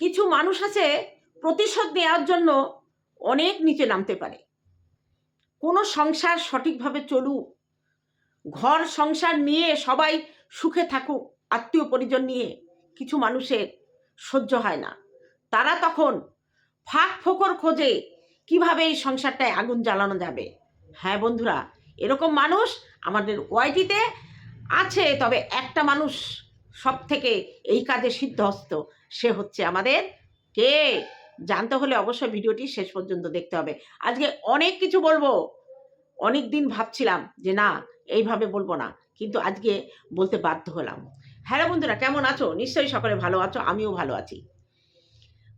কিছু মানুষ আছে প্রতিশোধ নেওয়ার জন্য অনেক নিচে নামতে পারে। কোনো সংসার সঠিকভাবে চলুক, ঘর সংসার নিয়ে সবাই সুখে থাকুক, আত্মীয় পরিজন নিয়ে কিছু মানুষের সহ্য হয় না। তারা তখন ফাঁক ফোকর খোঁজে কীভাবে এই সংসারটায় আগুন জ্বালানো যাবে। হ্যাঁ বন্ধুরা, এরকম মানুষ আমাদের ওয়াইটিতে আছে, তবে একটা মানুষ সব থেকে এই কাজে সিদ্ধহস্ত, সে হচ্ছে আমাদের কে? জানতে হলে অবশ্যই ভিডিওটি শেষ পর্যন্ত দেখতে হবে। আজকে অনেক কিছু বলব। অনেক দিন ভাবছিলাম যে না, এইভাবে বলব না, কিন্তু আজকে বলতে বাধ্য হলাম। হ্যালো বন্ধুরা, কেমন আছো? নিশ্চয়ই সকলে ভালো আছো, আমিও ভালো আছি।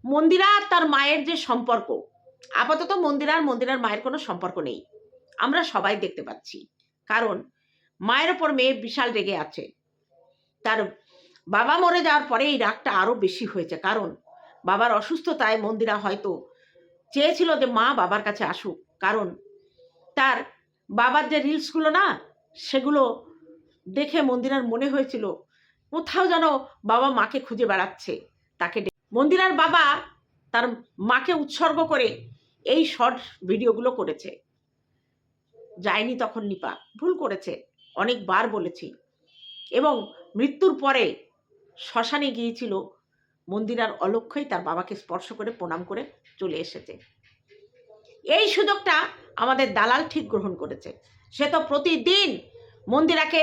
মন্দিরা আর তার মায়ের যে সম্পর্ক, আপাতত মন্দিরা আর মন্দিরার মায়ের কোনো সম্পর্ক নেই। আমরা সবাই দেখতে পাচ্ছি। কারণ, মায়ের ওপর মেয়ে বিশাল রেগে আছে। তার বাবা মরে যাওয়ার পরে এই রাগটা আরও বেশি হয়েছে। কারণ বাবার অসুস্থতায় মন্দিরা হয়তো চেয়েছিল যে মা বাবার কাছে আসুক। কারণ তার বাবার যে রিলসগুলো না, সেগুলো দেখে মন্দিরার মনে হয়েছিল, কোথাও যেন বাবা মাকে খুঁজে বেড়াচ্ছে, তাকে মন্দিরার বাবা তার মাকে উৎসর্গ করে এই শর্ট ভিডিওগুলো করেছে। যায়নি তখন নিপা। ভুল করেছে। অনেকবার বলেছি। এবং মৃত্যুর পরে শ্মশানে গিয়েছিল। মন্দিরার অলক্ষ্যই তার বাবাকে স্পর্শ করে প্রণাম করে চলে এসেছে। এই সুযোগটা আমাদের দালাল ঠিক গ্রহণ করেছে। সে তো প্রতিদিন মন্দিরাকে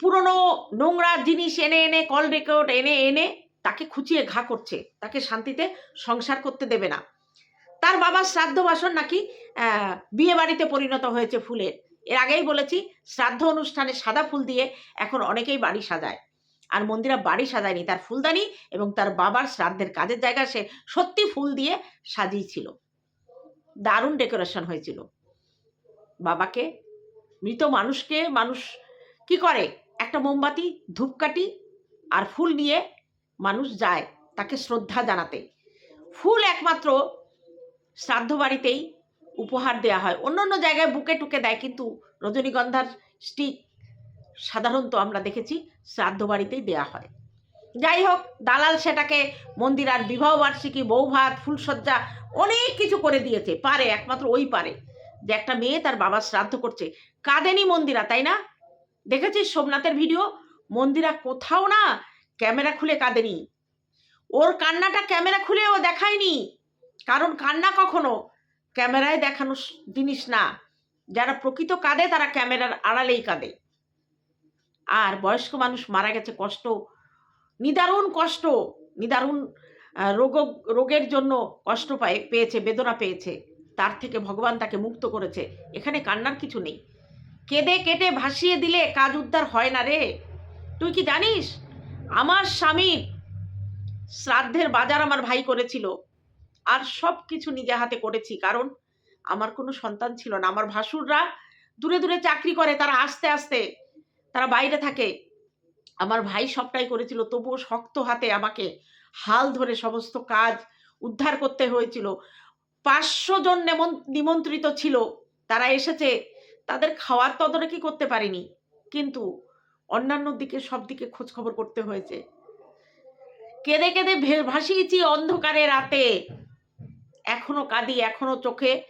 পুরনো নোংরা জিনিস এনে এনে, কল রেকর্ড এনে এনে তাকে খুঁচিয়ে ঘা করছে। তাকে শান্তিতে সংসার করতে দেবে না। তার বাবার শ্রাদ্ধ বাসন নাকি বিয়ে বাড়িতে পরিণত হয়েছে ফুলের। এর আগেই বলেছি, শ্রাদ্ধ অনুষ্ঠানে সাদা ফুল দিয়ে এখন অনেকেই বাড়ি সাজায়। আর মন্দিরা বাড়ি সাজায়নি, তার ফুলদানি এবং তার বাবার শ্রাদ্ধের কাজের জায়গা সে সত্যি ফুল দিয়ে সাজিয়েছিল। দারুণ ডেকোরেশন হয়েছিল। বাবাকে, মৃত মানুষকে মানুষ কি করে? একটা মোমবাতি, ধূপকাঠি আর ফুল নিয়ে মানুষ যায় তাকে শ্রদ্ধা জানাতে। ফুল একমাত্র শ্রাদ্ধ বাড়িতেই উপহার দেওয়া হয়। অন্য অন্য জায়গায় বুকে টুকে দেয়, কিন্তু রজনীগন্ধার স্টিক সাধারণত আমরা দেখেছি শ্রাদ্ধ বাড়িতেই দেওয়া হয়। যাই হোক, দালাল সেটাকে মন্দিরার বিবাহ বার্ষিকী, বৌভাত ফুলসজ্জা অনেক কিছু করে দিয়েছে, পারে, একমাত্র ওই পারে। যে একটা মেয়ে তার বাবা শ্রাদ্ধ করছে, কাঁদেনি মন্দিরা, তাই না? দেখেছিস সোমনাথের ভিডিও? মন্দিরা কোথাও না ক্যামেরা খুলে কাঁদেনি। ওর কান্নাটা ক্যামেরা খুলেও দেখায়নি। কারণ কান্না কখনো ক্যামেরায় দেখানো জিনিস না। যারা প্রকৃত কাঁদে, তারা ক্যামেরার আড়ালেই কাঁদে। আর বয়স্ক মানুষ মারা গেছে কষ্ট, নিদারুণ কষ্ট, নিদারুণ রোগ, রোগের জন্য কষ্ট পায়, পেয়েছে, বেদনা পেয়েছে। তার থেকে ভগবান তাকে মুক্ত করেছে। এখানে কান্নার কিছু নেই। কেঁদে কেটে ভাসিয়ে দিলে কাজ উদ্ধার হয় না রে। তুই কি জানিস? আমার স্বামীর শ্রাদ্ধের বাজার আমার ভাই করেছিল। আর সব কিছু নিজে হাতে করেছি। কারণ আমার কোনো সন্তান ছিল না। আমার ভাসুররা দূরে দূরে চাকরি করে, তারা আস্তে আস্তে তারা বাইরে থাকে। আমার ভাই সবটাই করেছিল, তবুও শক্ত হাতে আমাকে হাল ধরে সমস্ত কাজ উদ্ধার করতে হয়েছিল। পাঁচশো জন নেমন- নিমন্ত্রিত ছিল। তারা এসেছে। তাদের খাওয়ার তদারকি করতে পারিনি। কিন্তু অন্যান্য দিকে সব দিকে খোঁজ খবর করতে হয়েছে। কেঁদে কেঁদে ভাসিয়েছি অন্ধকারে রাতে। এখনও কাঁদি, এখনও চোখে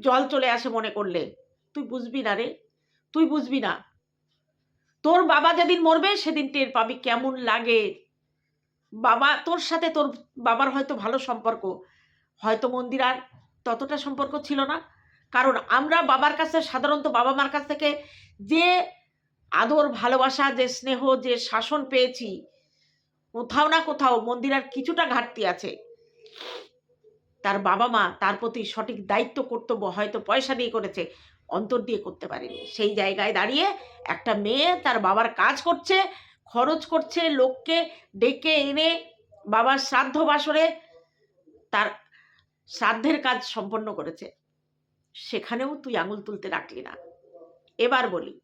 জল চলে আসে মনে করলে। তুই বুঝবি না রে। তুই বুঝবি না। তোর বাবা যেদিন মরবে, সেদিন টের পাবি কেমন লাগে। বাবা, তোর সাথে তোর বাবার হয়তো ভালো সম্পর্ক। হয়তো মন্দিরার ততটা সম্পর্ক ছিল না। কারণ আমরা বাবার কাছে, সাধারণত বাবা মার কাছ থেকে যে আদর, ভালোবাসা, যে স্নেহ, যে শাসন পেয়েছি, কোথাও না কোথাও মন্দিরার কিছুটা ঘাটতি আছে। তার বাবা মা তার প্রতি সঠিক দায়িত্ব, কর্তব্য হয়তো পয়সা দিয়ে করেছে। অন্তর দিয়ে করতে পারেনি। সেই জায়গায় দাঁড়িয়ে একটা মেয়ে তার বাবার কাজ করছে, খরচ করছে লোককে ডেকে এনে বাবার শ্রাদ্ধ বাসরে তার শ্রাদ্ধের কাজ সম্পন্ন করেছে। সেখানেও তুই আঙুল তুলতে রাখলি না। এবার বলি,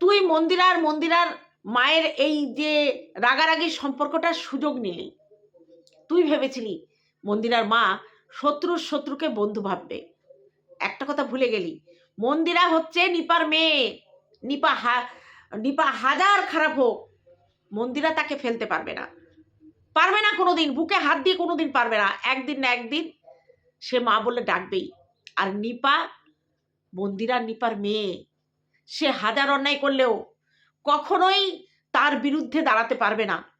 তুই মন্দিরার মন্দিরার মায়ের এই যে রাগারাগির সম্পর্কটার সুযোগ নিলি। তুই ভেবেছিলি মন্দিরার মা শত্রুর শত্রুকে বন্ধু ভাববে। একটা কথা ভুলে গেলি। মন্দিরা হচ্ছে নিপার মেয়ে। নিপা হা, নিপা হাজার খারাপ হোক, মন্দিরা তাকে ফেলতে পারবে না। পারবে না কোনোদিন, বুকে হাত দিয়ে কোনোদিন পারবে না। একদিন না একদিন সে মা বলে ডাকবেই। আর নিপা, মন্দিরা নিপার মেয়ে। সে হাজার অন্যায় করলেও কখনোই তার বিরুদ্ধে দাঁড়াতে পারবে না।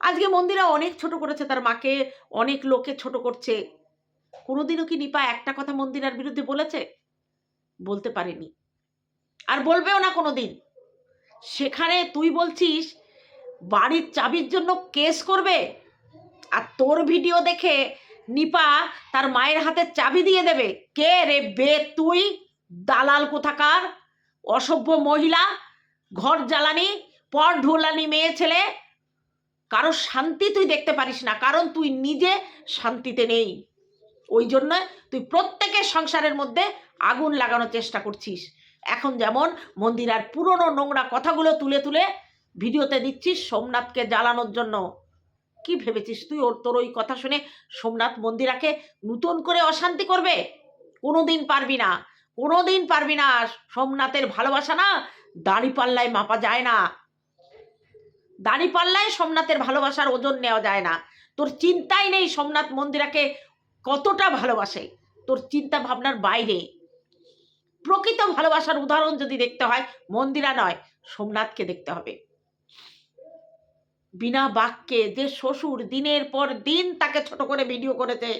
আজকে মন্দিরা অনেক ছোট করেছে, তার মাকে অনেক লোকে ছোট করছে। কোনোদিনও কি নিপা একটা কথা মন্দিরার বিরুদ্ধে বলেছে? বলতে পারেনি। আর বলবেও না কোনোদিন। সেখানে তুই বলছিস, বাড়ির চাবির জন্য কেস করবে? আর তোর ভিডিও দেখে নিপা তার মায়ের হাতে চাবি দিয়ে দেবে। কে রে বে তুই? দালাল কোথাকার? অসভ্য মহিলা? ঘর জ্বালানি? পর ঢোলানি মেয়ে ছেলে? কারও শান্তি তুই দেখতে পারিস না। কারণ তুই নিজে শান্তিতে নেই। ওই জন্য তুই প্রত্যেকের সংসারের মধ্যে আগুন লাগানোর চেষ্টা করছিস। এখন যেমন মন্দিরার পুরনো নোংরা কথাগুলো তুলে তুলে ভিডিওতে দিচ্ছিস সোমনাথকে জ্বালানোর জন্য। কি ভেবেছিস তুই? ওর তোর ওই কথা শুনে সোমনাথ মন্দিরাকে নূতন করে অশান্তি করবে? কোনো দিন পারবি না কোনো দিন পারবি না। সোমনাথের ভালোবাসা না দাড়ি পাল্লায় মাপা যায় না। দাড়ি পাল্লায় সোমনাথের ভালোবাসার ওজন নেওয়া যায় না। তোর চিন্তাই নেই সোমনাথ মন্দিরাকে কতটা ভালোবাসে তোর চিন্তা ভাবনার বাইরে। প্রকৃত ভালোবাসার উদাহরণ যদি দেখতে হয়, মন্দিরা নয়, সোমনাথকে দেখতে হবে। বিনা বাক্যে যে শ্বশুর দিনের পর দিন তাকে ছোট করে ভিডিও করেছে,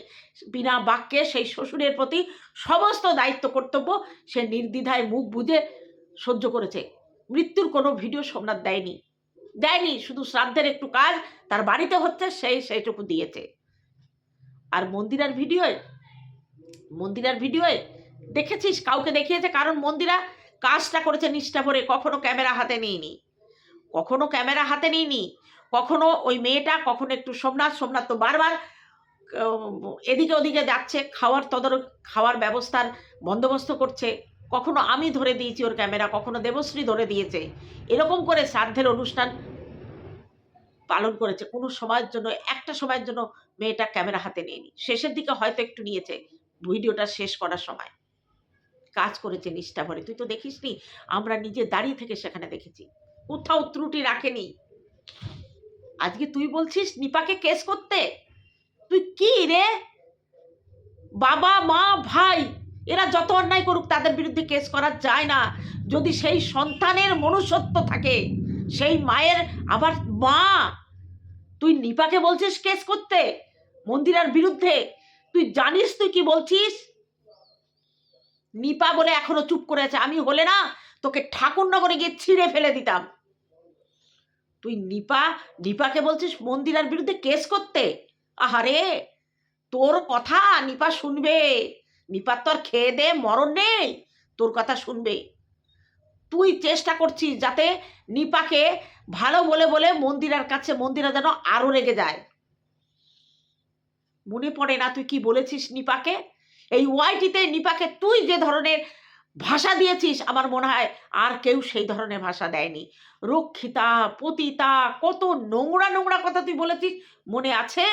বিনা বাক্যে সেই শ্বশুরের প্রতি সমস্ত দায়িত্ব, কর্তব্য সে নির্দ্বিধায় মুখ বুঝে সহ্য করেছে। মৃত্যুর কোনো ভিডিও সোমনাথ দেয়নি। দেয়নি, শুধু শ্রাদ্ধের একটু কাজ তার বাড়িতে হচ্ছে, সেই সেইটুকু দিয়েছে। আর মন্দিরার ভিডিওয় মন্দিরার ভিডিওয় দেখেছিস? কাউকে দেখিয়েছে? কারণ মন্দিরা কাজটা করেছে নিষ্ঠা ভরে, কখনো ক্যামেরা হাতে নিইনি। কখনো ক্যামেরা হাতে নিইনি, কখনো ওই মেয়েটা, কখনো একটু সোমনাথ সোমনাথ তো বারবার এদিকে ওদিকে যাচ্ছে, খাওয়ার তদর, খাওয়ার ব্যবস্থার বন্দোবস্ত করছে। কখনো আমি ধরে দিয়েছি ওর ক্যামেরা, কখনো দেবশ্রী ধরে দিয়েছে। এরকম করে শ্রাদ্ধের অনুষ্ঠান পালন করেছে। কোনো সময়ের জন্য, একটা সময়ের জন্য মেয়েটা ক্যামেরা হাতে নিয়েনি। শেষের দিকে হয়তো একটু নিয়েছে ভিডিওটা শেষ করার সময়। কাজ করেছে নিষ্ঠা ভরে। তুই তো দেখিসনি, আমরা নিজে দাঁড়িয়ে থেকে সেখানে দেখেছি। কোথাও ত্রুটি রাখেনি। আজকে তুই বলছিস নিপাকে কেস করতে? তুই কি রে? বাবা, মা, ভাই, এরা যত অন্যায় করুক তাদের বিরুদ্ধে কেস করা যায় না। যদি সেই সন্তানের মনুষ্যত্ব থাকে, সেই মায়ের আবার মা তুই নিপাকে বলছিস কেস করতে? মন্দিরার বিরুদ্ধে। তুই জানিস তুই কি বলছিস? নিপা বলে এখনও চুপ করে আছে। আমি হলে না তোকে ঠাকুরনগরে গিয়ে ছিঁড়ে ফেলে দিতাম। তুই নিপা, নিপাকে বলছিস মন্দিরার বিরুদ্ধে কেস করতে? আহারে, তোর কথা নিপা শুনবে। নিপার তোর খেয়ে দে, মরণ নেই। তোর কথা শুনবে। তুই চেষ্টা করছিস যাতে নিপাকে ভালো বলে বলে মন্দিরার কাছে, মন্দিরা যেন আরও রেগে যায়। মনে পড়ে না তুই কি বলেছিস নিপাকে? এই ওয়াইটিতে নিপাকে তুই যে ধরনের ভাষা দিয়েছিস, আমার মনে হয় আর কেউ সেই ধরনের ভাষা দেয়নি। রক্ষিতা, পতিতা, কত নোংরা নোংরা কথা তুই বলেছিস, মনে আছে?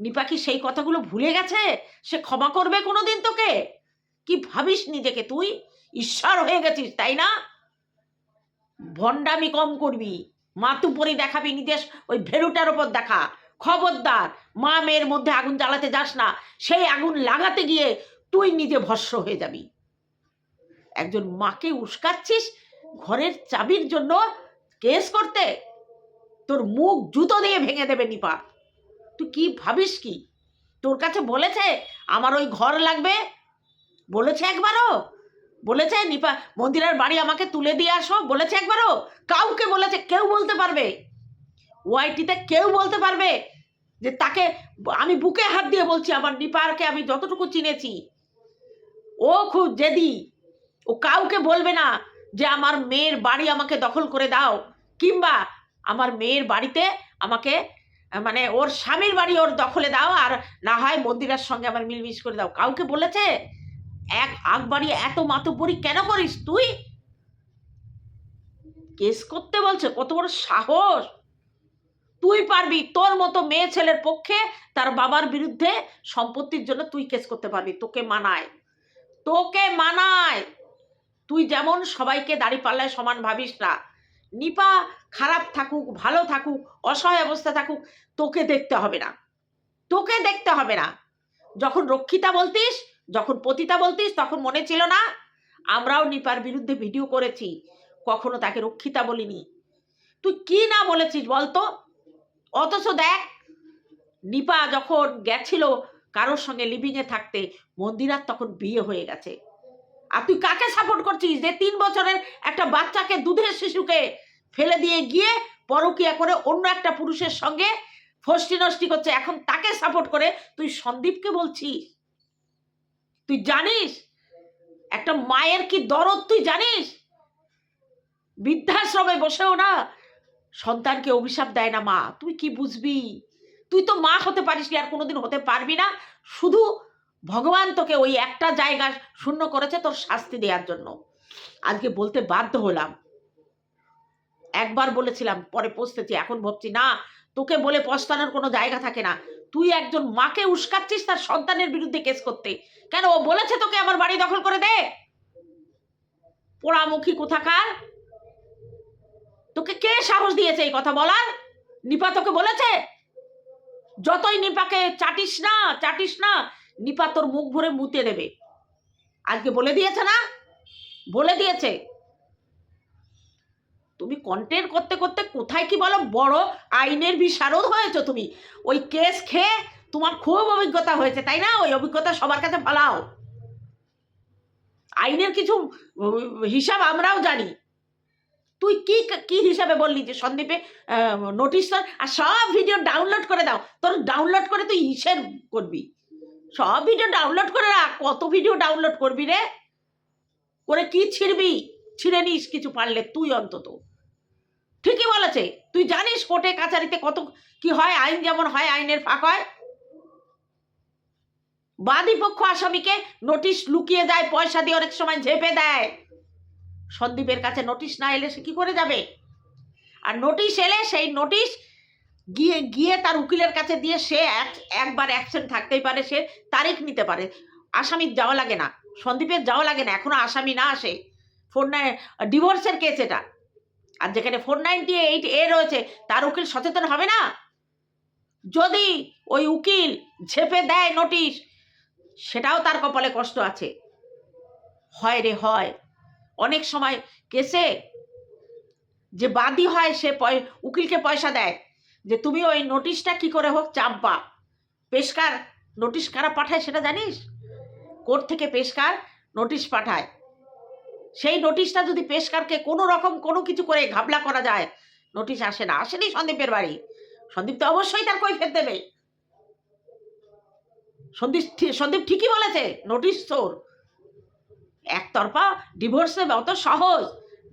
নিপা কি সেই কথাগুলো ভুলে গেছে? সে ক্ষমা করবে কোনোদিন তোকে? কি ভাবিস নিজেকে তুই? ঈশ্বর হয়ে গেছিস, তাই না? ভণ্ডামি কম করবি মাতুপরি দেখাবি নিজের ওই ভেলুটার ওপর দেখা। খবরদার, মা মেয়ের মধ্যে আগুন জ্বালাতে যাস না, সেই আগুন লাগাতে গিয়ে তুই নিজে ভস্য হয়ে যাবি। একজন মাকে উস্কাচ্ছিস ঘরের চাবির জন্য কেস করতে, তোর মুখ জুতো দিয়ে ভেঙে দেবে নিপা। তুই কি ভাবিস কি? তোর কাছে বলেছে, আমার ওই ঘর লাগবে? বলেছে একবারও? বলেছে, নিপা, মন্দিরের বাড়ি আমাকে তুলে দিয়ে আসো, বলেছে একবারও। কাউকে বলেছে, কেউ বলতে পারবে। ওয়াইটিতে কেউ বলতে পারবে যে তাকে, আমি বুকে হাত দিয়ে বলছি, আমার নিপারকে আমি যতটুকু চিনেছি। ও খুব জেদি। ও কাউকে বলবে না যে আমার মেয়ের বাড়ি আমাকে দখল করে দাও, কিংবা আমার মেয়ের বাড়িতে আমাকে মানে ওর স্বামীর বাড়ি ওর দখলে দাও, আর না হয় মন্দিরের সঙ্গে আমার মিলমিশ করে দাও। কাউকে বলেছে? এক আগ বাড়িয়ে এত মাতুপুরি কেন করিস তুই? কেস করতে বলছে, কত বড় সাহস। তুই পারবি, তোর মতো মেয়ে ছেলের পক্ষে তার বাবার বিরুদ্ধে সম্পত্তির জন্য তুই কেস করতে পারবি। তোকে মানায়। তোকে মানায়। তুই যেমন সবাইকে দাড়ি পাল্লায় সমান ভাবিস না। নিপা খারাপ থাকুক, ভালো থাকুক, অসহায় অবস্থা থাকুক, তোকে দেখতে হবে না। তোকে দেখতে হবে না। যখন রক্ষিতা বলতিস যখন পতিতা বলতিস, তখন মনে ছিল না, আমরাও নিপার বিরুদ্ধে ভিডিও করেছি। কখনো তাকে রক্ষিতা বলিনি। তুই কি না বলেছিস বলতো? অথচ দেখ, নিপা যখন গেছিল কারোর সঙ্গে লিভিংয়ে থাকতে, মন্দিরার তখন বিয়ে হয়ে গেছে। আর তুই কাকে সাপোর্ট করছিস যে তিন বছরের একটা বাচ্চাকে দুধের শিশুকে ফেলে দিয়ে গিয়ে পরকিয়া করে অন্য একটা পুরুষের সঙ্গে ফষ্টি নষ্টি করছে? এখন তাকে সাপোর্ট করে তুই সন্দীপকে বলছিস? তুই জানিস? একটা মায়ের কি দরদ তুই জানিস? বৃদ্ধাশ্রমে বসেও না সন্তানকে অভিশাপ দেয় না মা। তুই কি বুঝবি? তুই তো মা হতে পারিস আর কোনোদিন হতে পারবি না। শুধু ভগবান তোকে ওই একটা জায়গা শূন্য করেছে তোর শাস্তি দেওয়ার জন্য। আজকে বলতে বাধ্য হলাম। একবার বলেছিলাম, পরে পৌঁছতেছি এখন ভাবছি না, তোকে বলে পস্তানোর কোনো জায়গা থাকে না। তুই একজন মাকে উস্কাচ্ছিস তার সন্তানের বিরুদ্ধে কেস করতে। কেন? ও বলেছে তোকে আমার বাড়ি দখল করে দে। পোড়ামুখী কোথাকার? তোকে কে সাহস দিয়েছে এই কথা বলার? নিপা তোকে বলেছে? যতই নিপাকে চাটিস না চাটিস না, নিপা তোর মুখ ভরে মুতে দেবে। আজকে বলে দিয়েছে না? বলে দিয়েছে। তুমি কন্টেন্ট করতে করতে কোথায় কি বলো? বড় আইনের বিশারদ হয়েছো তুমি। ওই কেস খেয়ে তোমার খুব অভিজ্ঞতা হয়েছে, তাই না? ওই অভিজ্ঞতা সবার কাছে ফালাও আইনের কিছু হিসাব আমরাও জানি। তুই কি কি হিসাবে বললি যে সন্দীপে নোটিশ আর সব ভিডিও ডাউনলোড করে দাও। তোর ডাউনলোড করে তুই হিসেব করবি। সব ভিডিও ডাউনলোড করে রাখ। কত ভিডিও ডাউনলোড করবি রে? করে কি ছিড়বি? ছিঁড়ে নিস কিছু পারলে তুই অন্তত। ঠিকই বলেছে। তুই জানিস কোর্টে, কাছারিতে কত কি হয়, আইন যেমন হয়, আইনের ফাঁক হয়। বাদী পক্ষ আসামিকে নোটিশ লুকিয়ে যায়, পয়সা দিয়ে অনেক সময় ঝেপে দেয়। সন্দীপের কাছে নোটিশ না এলে সে কি করে যাবে? আর নোটিশ এলে সেই নোটিশ গিয়ে গিয়ে তার উকিলের কাছে দিয়ে সে এক- একবার অ্যাকশন থাকতেই পারে, সে তারিখ নিতে পারে। আসামির যাওয়া লাগে না। সন্দীপের যাওয়া লাগে না। এখনও আসামি না আসে। ফোন ডিভোর্সের কেস এটা। আর যেখানে ফোর নাইনটি এইট এ রয়েছে, তার উকিল সচেতন হবে না? যদি ওই উকিল ঝেপে দেয় নোটিশ, সেটাও তার কপালে কষ্ট আছে। হয় রে হয়। অনেক সময় কেসে যে বাদী হয়, সে উকিলকে পয়সা দেয় যে তুমি ওই নোটিশটা কি করে হোক চাপবা। পেশকার নোটিশ কারা পাঠায় সেটা জানিস? কোর্ট থেকে পেশকার নোটিশ পাঠায়। সেই নোটিশটা যদি পেশকারকে কোনো রকম কোনো কিছু করে ঘাবলা করা যায় নোটিশ আসে না। আসেনি সন্দীপের বাড়ি। সন্দীপ তো অবশ্যই তার কই ফের দেবে। সন্দীপ সন্দীপ ঠিকই বলেছে নোটিশ তোর একতরফা ডিভোর্স অত সহজ।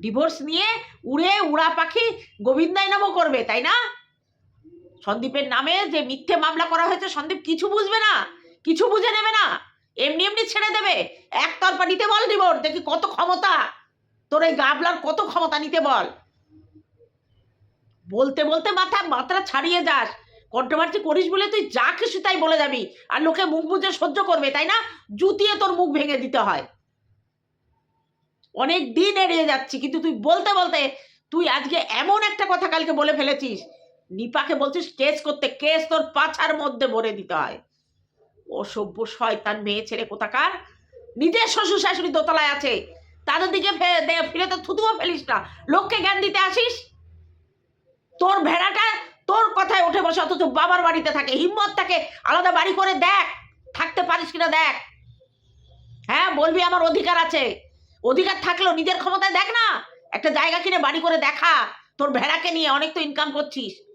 ডিভোর্স নিয়ে উড়ে উড়া পাখি গোবিন্দাই নামও করবে, তাই না? সন্দীপের নামে যে মিথ্যে মামলা করা হয়েছে, সন্দীপ কিছু বুঝবে না, কিছু বুঝে নেবে না। এমনি এমনি ছেড়ে দেবে। একতরফা নিতে বল ডিভোর্স দেখি কত ক্ষমতা। তোর এই গাবলার কত ক্ষমতা নিতে বল। বলতে বলতে মাথা মাত্রা ছাড়িয়ে যাস। কন্ট্রোভার্সি করিস বলে তুই যা খুশি তাই বলে যাবি। আর লোকে মুখ বুঝে সহ্য করবে, তাই না? জুতিয়ে তোর মুখ ভেঙে দিতে হয়। অনেক দিন এড়িয়ে যাচ্ছি, কিন্তু তুই বলতে বলতে, তুই আজকে এমন একটা কথা কালকে বলে ফেলেছিস। নিপাকে বলছিস, কেস করতে কেস তোর পাছার মধ্যে ভরে দিতে হয়। অসভ্য শয়তান মেয়ে ছেলে কোথাকার? নিজের শ্বশুর শাশুড়ি দোতলায় আছে। তাদের দিকে ফিরে তো থুতুও ফেলিস না। লোককে জ্ঞান দিতে আসিস? তোর ভেড়াটা তোর কথায় উঠে বসে, অথচ বাবার বাড়িতে থাকে। হিম্মত থাকে আলাদা বাড়ি করে দেখ। থাকতে পারিস কিনা দেখ। হ্যাঁ বলবি আমার অধিকার আছে। অধিকার থাকলেও নিজের ক্ষমতায় দেখ না। একটা জায়গা কিনে বাড়ি করে দেখা। তোর ভেড়াকে নিয়ে অনেক তো ইনকাম করছিস।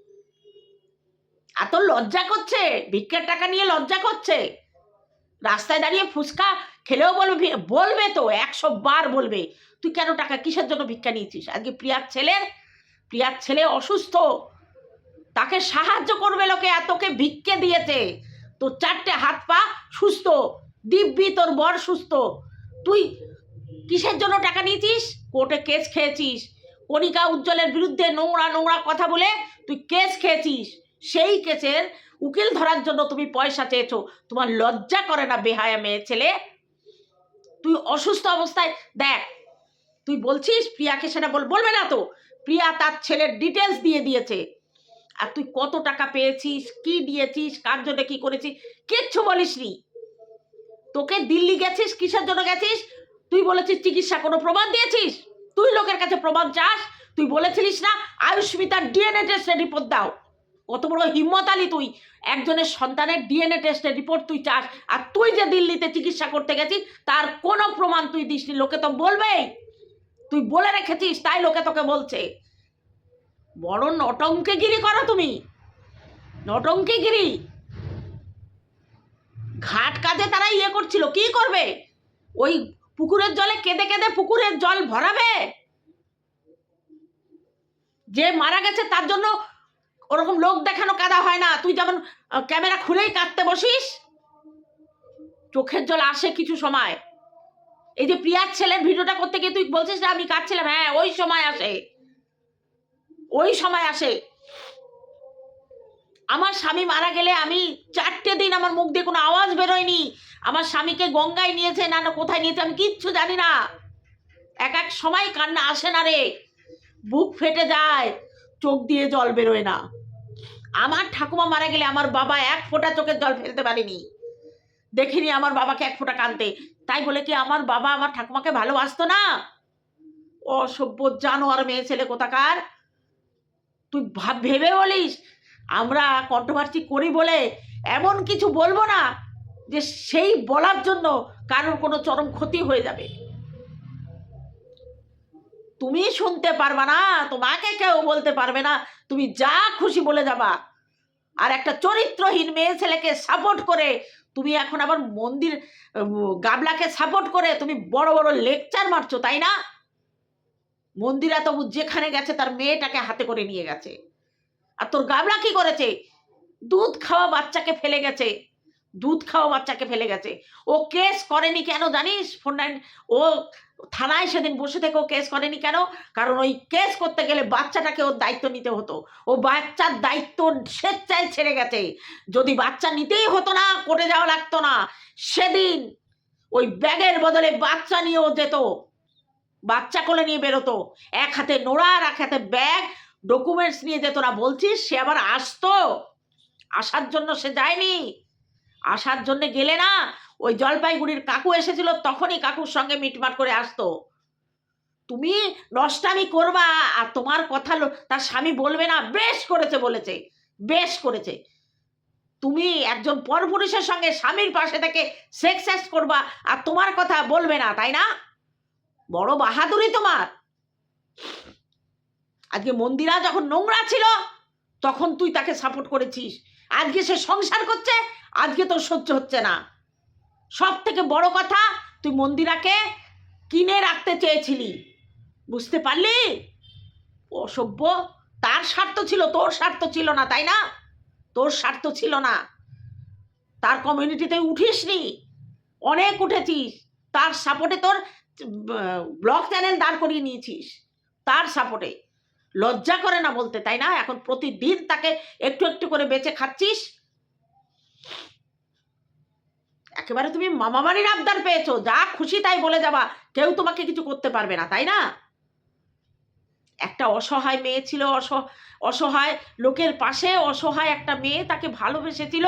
তোর লজ্জা করছে, ভিক্ষের টাকা নিয়ে লজ্জা করছে। রাস্তায় দাঁড়িয়ে ফুচকা খেলেও বলবে বলবে তো, একশো বার বলবে। তুই কেন টাকা কিসের জন্য ভিক্ষা নিয়েছিস? আজকে প্রিয়ার ছেলের প্রিয়ার ছেলে অসুস্থ। তাকে সাহায্য করবে লোকে, আর তোকে ভিক্ষে দিয়েছে। তোর চারটে হাত পা সুস্থ, দিব্যি তোর বর সুস্থ। তুই কিসের জন্য টাকা নিয়েছিস? কোর্টে কেস খেয়েছিস। কণিকা উজ্জ্বলের বিরুদ্ধে নোংরা নোংরা কথা বলে তুই কেস খেয়েছিস। সেই কেসের উকিল ধরার জন্য তুমি পয়সা চেয়েছো। তোমার লজ্জা করে না বেহায়া মেয়ে ছেলে? তুই অসুস্থ অবস্থায়, দেখ, তুই বলছিস প্রিয়াকে সেটা বল বলবে না তো? প্রিয়া তার ছেলের ডিটেলস দিয়ে দিয়েছে। আর তুই কত টাকা পেয়েছিস, কি দিয়েছিস, কার জন্য কি করেছিস, কিচ্ছু বলিস নি। তোকে দিল্লি গেছিস, কিসের জন্য গেছিস? তুই বলেছিস চিকিৎসা কোনো প্রমাণ দিয়েছিস? তুই লোকের কাছে প্রমাণ চাস? তুই বলেছিলিস না আয়ুষ্মিতার ডিএনএ টেস্টের রিপোর্ট দাও। কত বড় হিম্মত আলি তুই? একজনের সন্তানের ডিএনএ টেস্টের রিপোর্ট তুই চাস, আর তুই যে দিল্লিতে চিকিৎসা করতে গেছিস, তার কোনো প্রমাণ তুই দিসনি, লোকে তো বলবেই। তুই বলে রেখেছিস, তাই লোকে তোকে বলছে। বড় নটঙ্কেগিরি করো তুমি। নটঙ্কেগিরি ঘাট কাজে তারা ইয়ে করছিল, কি করবে? ওই পুকুরের জলে কেঁদে কেঁদে পুকুরের জল ভরাবে? যে মারা গেছে, তার জন্য ওরকম লোক দেখানো কাদা হয় না। তুই যেমন ক্যামেরা খুলেই কাঁদতে বসিস, চোখের জল আসে কিছু সময়। এই যে প্রিয়ার ছেলের ভিডিওটা করতে গিয়ে তুই বলছিস না আমি কাঁদছিলাম হ্যাঁ ওই সময় আসে। ওই সময় আসে। আমার স্বামী মারা গেলে আমি চারটে দিন আমার মুখ দিয়ে কোনো আওয়াজ বেরোয়নি। আমার স্বামীকে গঙ্গায় নিয়েছে, না না, কোথায় নিয়েছে আমি কিচ্ছু জানি না। এক এক সময় কান্না আসে না রে। বুক ফেটে যায়, চোখ দিয়ে জল বেরোয় না। আমার ঠাকুমা মারা গেলে আমার বাবা এক ফোঁটা চোখের জল ফেলতে পারেনি। দেখিনি আমার বাবাকে এক ফোঁটা কানতে। তাই বলে কি আমার বাবা আমার ঠাকুমাকে ভালোবাসতো না? অসভ্য জানোয়ার মেয়ে ছেলে কোথাকার? তুই ভাব, ভেবে বলিস? আমরা কন্ট্রোভার্সি করি বলে এমন কিছু বলব না যে সেই বলার জন্য কারোর কোনো চরম ক্ষতি হয়ে যাবে। তুমি শুনতে পারবা না, তোমাকে কেউ বলতে পারবে না, তুমি যা খুশি বলে যাবা। আর একটা চরিত্রহীন মেয়ে ছেলেকে সাপোর্ট করে, তুমি এখন আবার মন্দির গাবলাকে সাপোর্ট করে তুমি বড় বড় লেকচার মারছো, তাই না? মন্দিরা তো যেখানে গেছে তার মেয়েটাকে হাতে করে নিয়ে গেছে। আর তোর গাবলা কি করেছে? দুধ খাওয়া বাচ্চাকে ফেলে গেছে। দুধ খাওয়া বাচ্চাকে ফেলে গেছে। ও কেস করেনি কেন জানিস? ফোন ও থানায় সেদিন বসে থেকে ও কেস করেনি কেন? কারণ ওই কেস করতে গেলে বাচ্চাটাকে ওর দায়িত্ব নিতে হতো। ও বাচ্চার দায়িত্ব স্বেচ্ছায় ছেড়ে গেছে। যদি বাচ্চা নিতেই হতো না, কোর্টে যাওয়া লাগতো না। সেদিন ওই ব্যাগের বদলে বাচ্চা নিয়েও যেত। বাচ্চা কোলে নিয়ে বেরোতো। এক হাতে নোড়া আর এক হাতে ব্যাগ। ডকুমেন্টস নিয়ে যেত না। বলছিস, সে আবার আসতো? আসার জন্য সে যায়নি। আসার জন্য গেলে না। ওই জলপাইগুড়ির কাকু এসেছিল, তখনই কাকুর সঙ্গে মিটমাট করে আসতো। তুমি নষ্টামি করবা আর তোমার কথা তার স্বামী বলবে না, বেশ করেছে বলেছে, বেশ করেছে। তুমি একজন পরপুরুষের সঙ্গে স্বামীর পাশে থেকে সেক্সেস করবা আর তোমার কথা বলবে না, তাই না? বড় বাহাদুরি তোমার। আজকে মন্দিরা যখন নোংরা ছিল, তখন তুই তাকে সাপোর্ট করেছিস। আজকে সে সংসার করছে, আজকে তোর সহ্য হচ্ছে না। সব থেকে বড় কথা, তুই মন্দিরাকে কিনে রাখতে চেয়েছিলি। বুঝতে পারলি? অসভ্য। তার স্বার্থ ছিল, তোর স্বার্থ ছিল না, তাই না? তোর স্বার্থ ছিল না। তার কমিউনিটিতে উঠিসনি। অনেক উঠেছিস। তার সাপোর্টে তোর ব্লগ চ্যানেল দাঁড় করিয়ে নিয়েছিস। তার সাপোর্টে লজ্জা করে না বলতে, তাই না? এখন প্রতিদিন তাকে একটু একটু করে বেঁচে খাচ্ছিস। একেবারে তুমি মামা বাড়ির আবদার পেয়েছ, যা খুশি তাই বলে যাবা, কেউ তোমাকে কিছু করতে পারবে না, তাই না? একটা অসহায় মেয়ে ছিল অস অসহায় লোকের পাশে অসহায় একটা মেয়ে তাকে ভালোবেসেছিল,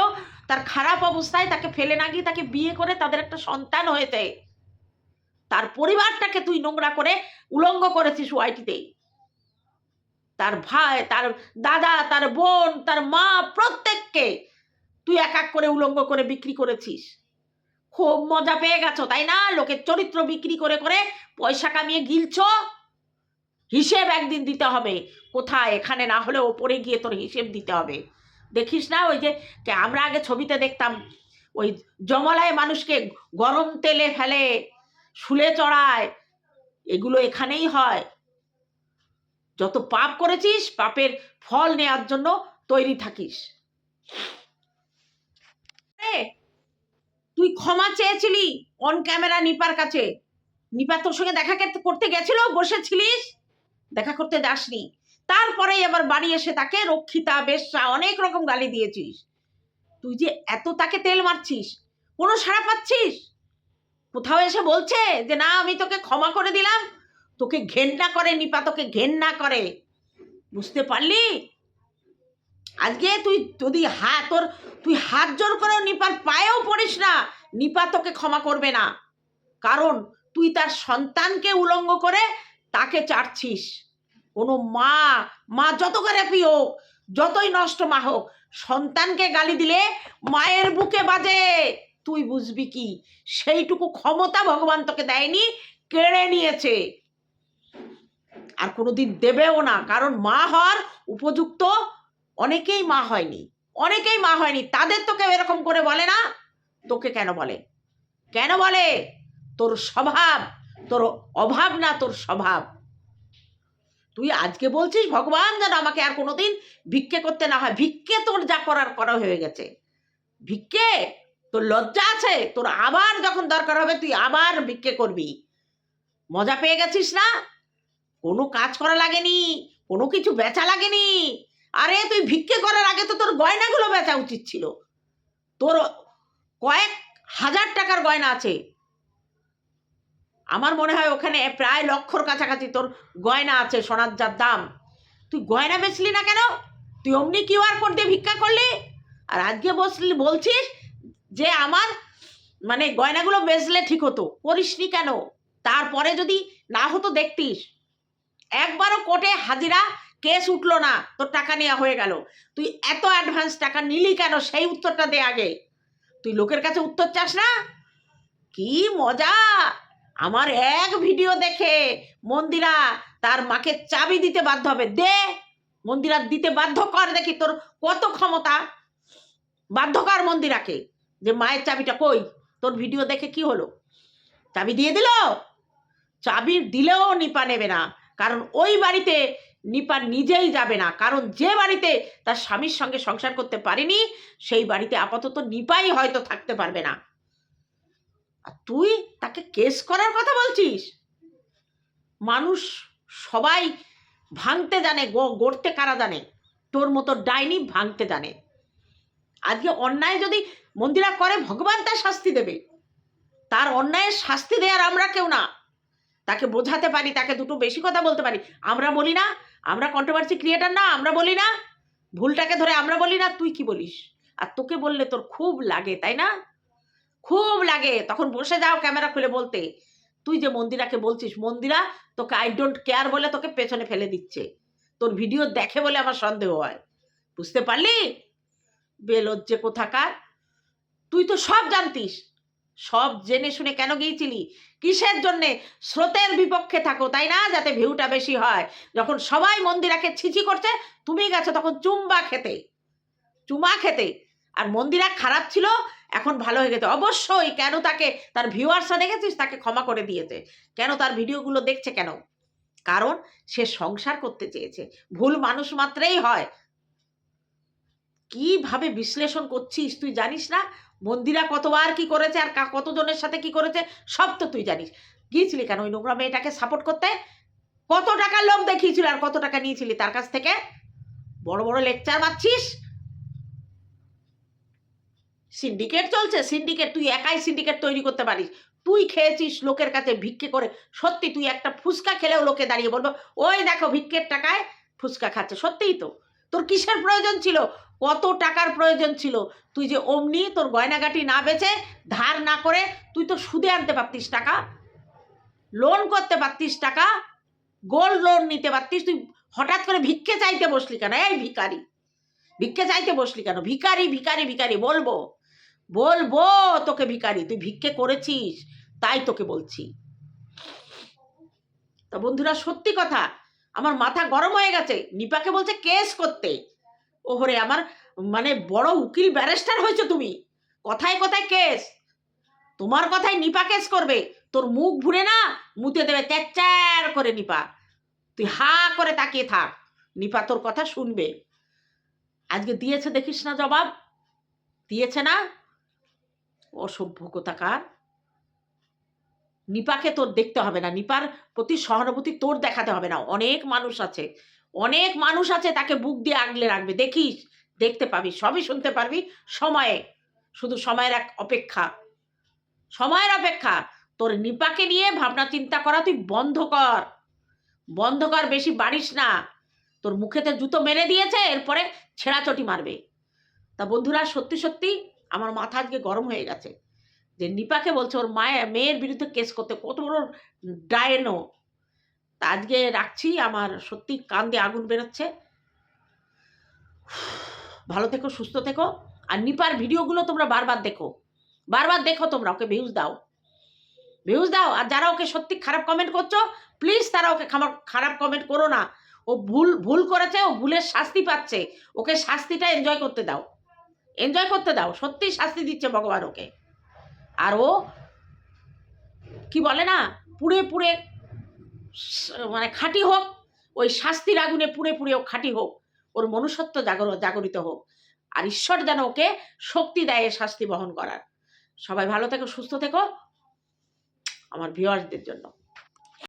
তার খারাপ অবস্থায় তাকে ফেলে না গিয়ে তাকে বিয়ে করে তাদের একটা সন্তান হয়েছে। তার পরিবারটাকে তুই নোংরা করে উলঙ্গ করেছিস ওয়াইটিতে। তার ভাই, তার দাদা, তার বোন, তার মা, প্রত্যেককে তুই এক এক করে উলঙ্গ করে বিক্রি করেছিস। খুব মজা পেয়ে গেছো, তাই না? লোকের চরিত্র বিক্রি করে করে পয়সা কামিয়ে গিলছ? হিসেব একদিন দিতে হবে। কোথায়? এখানে না হলে ওপরে গিয়ে তোর হিসেব দিতে হবে। দেখিস না ওই যে আমরা আগে ছবিতে দেখতাম, ওই জমলায় মানুষকে গরম তেলে ফেলে, শুলে চড়ায়। এগুলো এখানেই হয়। যত পাপ করেছিস, পাপের ফল নেওয়ার জন্য তৈরি থাকিস। তুই ক্ষমা চেয়েছিলি অন ক্যামেরা নিপার কাছে। নিপা তোর সঙ্গে দেখা করতে- গেছিল? বসেছিলিস? দেখা করতে যাসনি। তারপরেই আবার বাড়ি এসে তাকে রক্ষিতা, বেশ্যা অনেক রকম গালি দিয়েছিস। তুই যে এত তাকে তেল মারছিস, কোনো সাড়া পাচ্ছিস? কোথাও এসে বলছে যে, না, আমি তোকে ক্ষমা করে দিলাম। তোকে ঘেন্না করে, নিপা তোকে ঘেন্না করে। বুঝতে পারলি? আজকে তুই যদি হাত তোর তুই হাত জোর করেও নিপার পায়েও পড়িস না, নিপা তোকে ক্ষমা করবে না। কারণ তুই তার সন্তানকে উলঙ্গ করে তাকে চাটছিস। কোনো মা মা যত খারাপই হোক, যতই নষ্ট মা হোক, সন্তানকে গালি দিলে মায়ের বুকে বাজে। তুই বুঝবি কি? সেইটুকু ক্ষমতা ভগবান তোকে দেয়নি, কেড়ে নিয়েছে। আর কোনোদিন দেবেও না, কারণ মা হওয়ার উপযুক্ত অনেকেই মা হয়নি, অনেকেই মা হয়নি, তাদের তোকে এরকম করে বলে না? তোকে কেন বলে? কেন বলে? তোর স্বভাব, তোর অভাব না তোর স্বভাব। তুই আজকে বলছিস, ভগবান যেন আমাকে আর কোনোদিন ভিক্ষে করতে না হয়। ভিক্ষে তোর যা করার করা হয়ে গেছে। ভিক্ষে, তোর লজ্জা আছে, তোর আবার যখন দরকার হবে তুই আবার ভিক্ষে করবি। মজা পেয়ে গেছিস না? কোনো কাজ করা লাগেনি, কোনো কিছু বেচা লাগেনি আরে তুই ভিক্ষে করার আগে তো তোর গয়নাগুলো বেচা উচিত ছিল। তোর কয়েক হাজার টাকার গয়না আছে। আমার মনে হয় ওখানে প্রায় লক্ষর কাছাকাছি তোর গয়না আছে সোনার যার দাম। তুই গয়না বেচলি না কেন? তুই অমনি কিউআর কোড দিয়ে ভিক্ষা করলি? আর আজকে বসলি, বলছিস যে আমার মানে গয়নাগুলো বেচলে ঠিক হতো। করিসনি কেন? তারপরে যদি না হতো দেখতিস। একবারও কোর্টে হাজিরা কেস উঠল না, তোর টাকা নেওয়া হয়ে গেল। তুই এত অ্যাডভান্স টাকা নিলি কেন? সেই উত্তরটা দে আগে। তুই লোকের কাছে উত্তর চাস না? কি মজা! আমার এক ভিডিও দেখে মন্দিরা তার মাকে চাবি দিতে বাধ্য হবে। দে, মন্দিরা দিতে বাধ্য কর দেখি তোর কত ক্ষমতা। বাধ্য কর মন্দিরাকে যে মায়ের চাবিটা কই? তোর ভিডিও দেখে কি হলো? চাবি দিয়ে দিল? চাবি দিলেও নিপা নেবে না। কারণ ওই বাড়িতে নিপা নিজেই যাবে না। কারণ যে বাড়িতে তার স্বামীর সঙ্গে সংসার করতে পারেনি, সেই বাড়িতে আপাতত নিপাই হয়তো থাকতে পারবে না। আর তুই তাকে কেস করার কথা বলছিস? মানুষ সবাই ভাঙতে জানে গড়তে কারা জানে? তোর মতো ডাইনি ভাঙতে জানে। আজকে অন্যায় যদি মন্দিরা করে, ভগবান তার শাস্তি দেবে। তার অন্যায়ের শাস্তি দেওয়ার আমরা কেউ না। তাকে বোঝাতে পারি, তাকে দুটো বেশি কথা বলতে পারি। আমরা বলি না, আমরা কন্ট্রোভার্সি ক্রিয়েটার না, আমরা বলি না। ভুলটাকে ধরে আমরা বলি না, তুই কি বলিস? আর তোকে বললে তোর খুব লাগে, তাই না? খুব লাগে। তখন বসে যাও ক্যামেরা খুলে বলতে। তুই যে মন্দিরাকে বলছিস, মন্দিরা তোকে আই ডোন্ট কেয়ার বলে তোকে পেছনে ফেলে দিচ্ছে। তোর ভিডিও দেখে বলে আমার সন্দেহ হয়। বুঝতে পারলি? বেলজ্জে কোথাকার? তুই তো সব জানতিস। সব জেনে শুনে কেন গিয়েছিলি? কিসের জন্যে? স্রোতের বিপক্ষে থাকো, তাই না? যাতে ভিউটা বেশি হয়। যখন সবাই মন্দিরাকে ছিচি করছে, তুমি গেছো তখন চুম্বা খেতে। চুমা খেতে। আর মন্দিরা খারাপ ছিল, এখন ভালো হয়ে গেছে। অবশ্যই কেন তাকে, তার ভিউয়ার্সরা দেখেছিস? তাকে ক্ষমা করে দিয়েছে। কেন তার ভিডিওগুলো দেখছে কেন? কারণ সে সংসার করতে চেয়েছে। ভুল মানুষ মাত্রেই হয়। কীভাবে বিশ্লেষণ করছিস তুই জানিস না? মন্দিরা কতবার কি করেছে আর কতজনের সাথে কি করেছে, সব তো তুই জানিস। গিয়েছিলি কেন? ওই নোংরা মেয়েটাকে সাপোর্ট করতে? কত টাকার লোক দেখিয়েছিল আর কত টাকা নিয়েছিলি তার কাছ থেকে? বড় বড় লেকচার মারছিস? সিন্ডিকেট চলছে সিন্ডিকেট তুই একাই সিন্ডিকেট তৈরি করতে পারিস। তুই খেয়েছিস লোকের কাছে ভিক্ষে করে। সত্যি তুই একটা ফুচকা খেলেও লোকে দাঁড়িয়ে বলব, ওই দেখো ভিক্ষের টাকায় ফুচকা খাচ্ছে। সত্যিই তো। তোর কিসের প্রয়োজন ছিল? কত টাকার প্রয়োজন ছিল? তুই যে অমনি তোর গয়নাগাটি না বেচে ধার না করে তুই তো সুদে আনতে পারতিস টাকা। লোন করতে পারতিস টাকা গোল্ড লোন নিতে পারতিস, তুই হঠাৎ করে ভিক্ষে চাইতে বসলি কেন? এই ভিকারি ভিক্ষে চাইতে বসলি কেন? ভিখারি ভিখারি ভিখারি, বলব। বলব তোকে ভিকারি তুই ভিক্ষে করেছিস, তাই তোকে বলছি। তা বন্ধুরা, সত্যি কথা, আমার মাথা গরম হয়ে গেছে। নিপাকে বলছে, কেস করতে। ওহরে, আমার মানে বড় উকিল ব্যারিস্টার হয়েছো তুমি। কথায় কথায় কেস। তোমার কথায় নিপা কেস করবে। তোর মুখ ঘুরে না, মুতে দেবে চ্যার করে নিপা। তুই হা করে তাকিয়ে থাক, নিপা তোর কথা শুনবে। আজকে দিয়েছে দেখিস না জবাব? দিয়েছে না? অসভ্য কোথাকার। নিপাকে তোর দেখতে হবে না। নিপার প্রতি সহানুভূতি তোর দেখাতে হবে না। অনেক মানুষ আছে। অনেক মানুষ আছে তাকে বুক দিয়ে আগলে রাখবে। দেখিস, দেখতে পাবি, সবই শুনতে পারবি। সময়ে, শুধু সময়ের এক অপেক্ষা। সময়ের অপেক্ষা। তোর নিপাকে নিয়ে ভাবনা চিন্তা করা তুই বন্ধ কর। বন্ধ কর, বেশি বাড়িস না। তোর মুখেতে জুতো মেরে দিয়েছে, এরপরে ছেঁড়াচটি মারবে। তা বন্ধুরা, সত্যি সত্যি আমার মাথা আজকে গরম হয়ে গেছে। যে নিপাকে বলছে, ওর মায়ের মেয়ের বিরুদ্ধে কেস করতে, কত বড় ডায়নো। তা আজকে রাখছি, আমার সত্যি কান দিয়ে আগুন বেরোচ্ছে। ভালো থেকো, সুস্থ থেকো। আর নিপার ভিডিওগুলো তোমরা বারবার দেখো। বারবার দেখো তোমরা, ওকে ভিউজ দাও। ভিউজ দাও, আর যারা ওকে সত্যি খারাপ কমেন্ট করছ প্লিজ তারা ওকে খারাপ কমেন্ট করো না। ও ভুল ভুল করেছে, ও ভুলের শাস্তি পাচ্ছে। ওকে শাস্তিটা এনজয় করতে দাও। এনজয় করতে দাও সত্যি শাস্তি দিচ্ছে ভগবান ওকে। আর ও, কি বলে না, পুড়ে পুড়ে মানে খাঁটি হোক, ওই শাস্তির আগুনে পুড়ে পুড়ে খাঁটি হোক, ওর মনুষ্যত্ব জাগর, জাগরিত হোক। আর ঈশ্বর যেন ওকে শক্তি দেয় শাস্তি বহন করার। সবাই ভালো থেকো, সুস্থ থেকো। আমার ভিওয়ার্সদের জন্য।